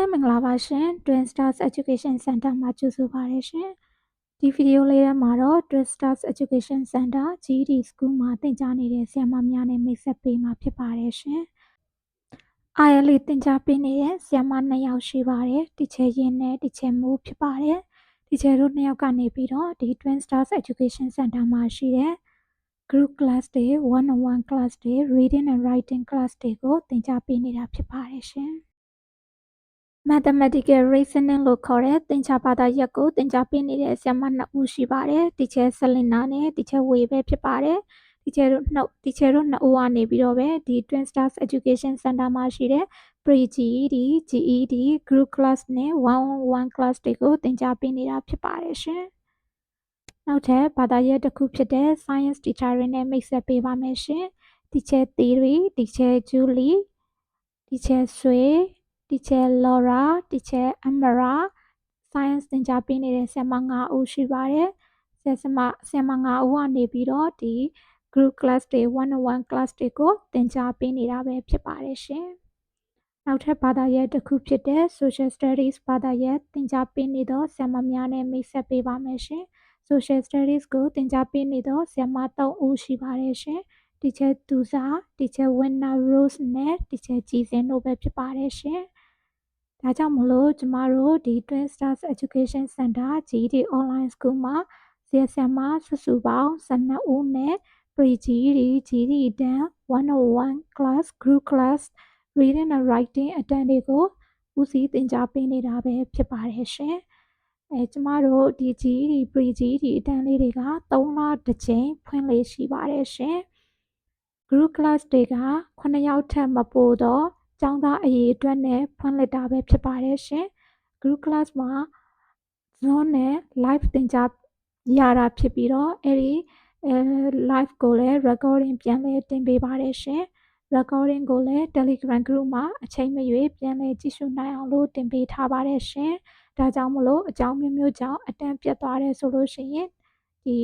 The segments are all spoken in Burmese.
ပဲမင်္ဂလာပါရှင် Twin Stars Education Center မှာကြိုဆိုပါရရှင်ဒီဗီဒီယိုလေးထဲမှာတော့ Twin Stars Education Center GED School မှာသင်ကြားနေတဲ့ဆရာမများနဲ့မိတ်ဆက်ပေးမှာဖြစ်ပါတယ်ရှင်အားရလေးသင်ကြားပေးနေတဲ့ဆရာမနှစ်ယောက်ရှိပါတယ်တီချယ်ရင်နဲ့တီချယ်မိုးဖြစ်ပါတယ်တီချယ်တို့နှစ်ယောက်ကနေပြီးတော့ဒီ Twin Stars Education Center မှာရှိတဲ့ group class တွေ one on one class တွေ reading and writing class တွေကိုသင်ကြားပေးနေတာဖြစ်ပါတယ်ရှင် mathematical reasoning လို့ခေါ်တဲ့သင်္ချာဘာသာရပ်ကိုသင်ကြားပေးနေတဲ့ဆရာမနှစ်ဦးရှိပါတယ်။ teacher Selena နဲ့ teacher Wei ပဲဖြစ်ပါတယ်။ teacher တို့နှစ် teacher တို့နှစ်ဦးကနေပြီးတော့ပဲဒီ Twin Stars Education Center မှာရှိတဲ့ Pre GED, GED, group class နဲ့ one on one class တွေကိုသင်ကြားပေးနေတာဖြစ်ပါတယ်ရှင်။နောက်ထပ်ဘာသာရပ်တစ်ခုဖြစ်တဲ့ science teacher တွေနဲ့မိတ်ဆက်ပေးပါမယ်ရှင်။ teacher Theory, teacher Julie, teacher ဆွေ teacher Laura teacher Amara science သင်ကြားပေးနေတဲ့ဆရာမ9ဦးရှိပါတယ်ဆရာမဆရာမ9ဦးကနေပြီးတော့ဒီ group class တွေ1 on 1 class တွေကိုသင်ကြားပေးနေတာပဲဖြစ်ပါတယ်ရှင်နောက်ထပ်ဘာသာရပ်တစ်ခုဖြစ်တဲ့ social studies ဘာသာရပ်သင်ကြားပေးနေသောဆရာမများနဲ့မိတ်ဆက်ပေးပါမယ်ရှင် social studies ကိုသင်ကြားပေးနေသောဆရာမ3ဦးရှိပါတယ်ရှင် teacher သူစာ teacher winner rose နဲ့ teacher ကြည်စင်တို့ပဲဖြစ်ပါတယ်ရှင် ဒါကြောင့်မလို့ကျမတို့ဒီ Twin Stars Education Center GED Online School မှာ CSM မှာစုစုပေါင်း12ဦးနဲ့ Pre GED GED တန်း101 class group class reading and writing အတန်းတွေကိုဦးစီးသင်ကြားပေးနေတာပဲဖြစ်ပါတယ်ရှင်။အဲကျမတို့ဒီ GED Pre GED အတန်းလေးတွေက3လတစ်ကြိမ်ဖွင့်လေရှိပါတယ်ရှင်။ group class တွေက9ယောက်ထက်မပိုတော့ ကျောင်းသားအရေအတွက်နဲ့ဖွင့်လှစ်တာပဲဖြစ်ပါတယ်ရှင်။ group class မှာ Zoom နဲ့ live သင်ကြားရတာဖြစ်ပြီးတော့အဲ့ဒီအဲ live ကိုလည်း recording ပြန်လည်တင်ပေးပါတယ်ရှင်။ recording ကိုလည်း Telegram group မှာအချိန်မရွေးပြန်လည်ကြည့်ရှုနိုင်အောင်လို့တင်ပေးထားပါတယ်ရှင်။ဒါကြောင့်မလို့အကြောင်းမျိုးမျိုးကြောင့်အတန်းပြတ်သွားတယ်ဆိုလို့ရှိရင်ဒီ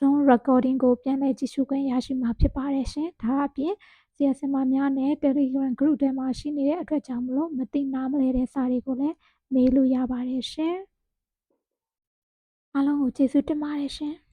Zoom recording ကိုပြန်လည်ကြည့်ရှုခွင့်ရရှိမှာဖြစ်ပါတယ်ရှင်။ဒါအပြင်ဆရာဆရာမများနဲ့ Telegram group ထဲမှာရှိနေတဲ့အတွက်ကြောင့်မလို့မသိနားမလဲတဲ့စာတွေကိုလည်းမေးလို့ရပါတယ်ရှင်။အားလုံးကိုကျေးဇူးတင်ပါတယ်ရှင်။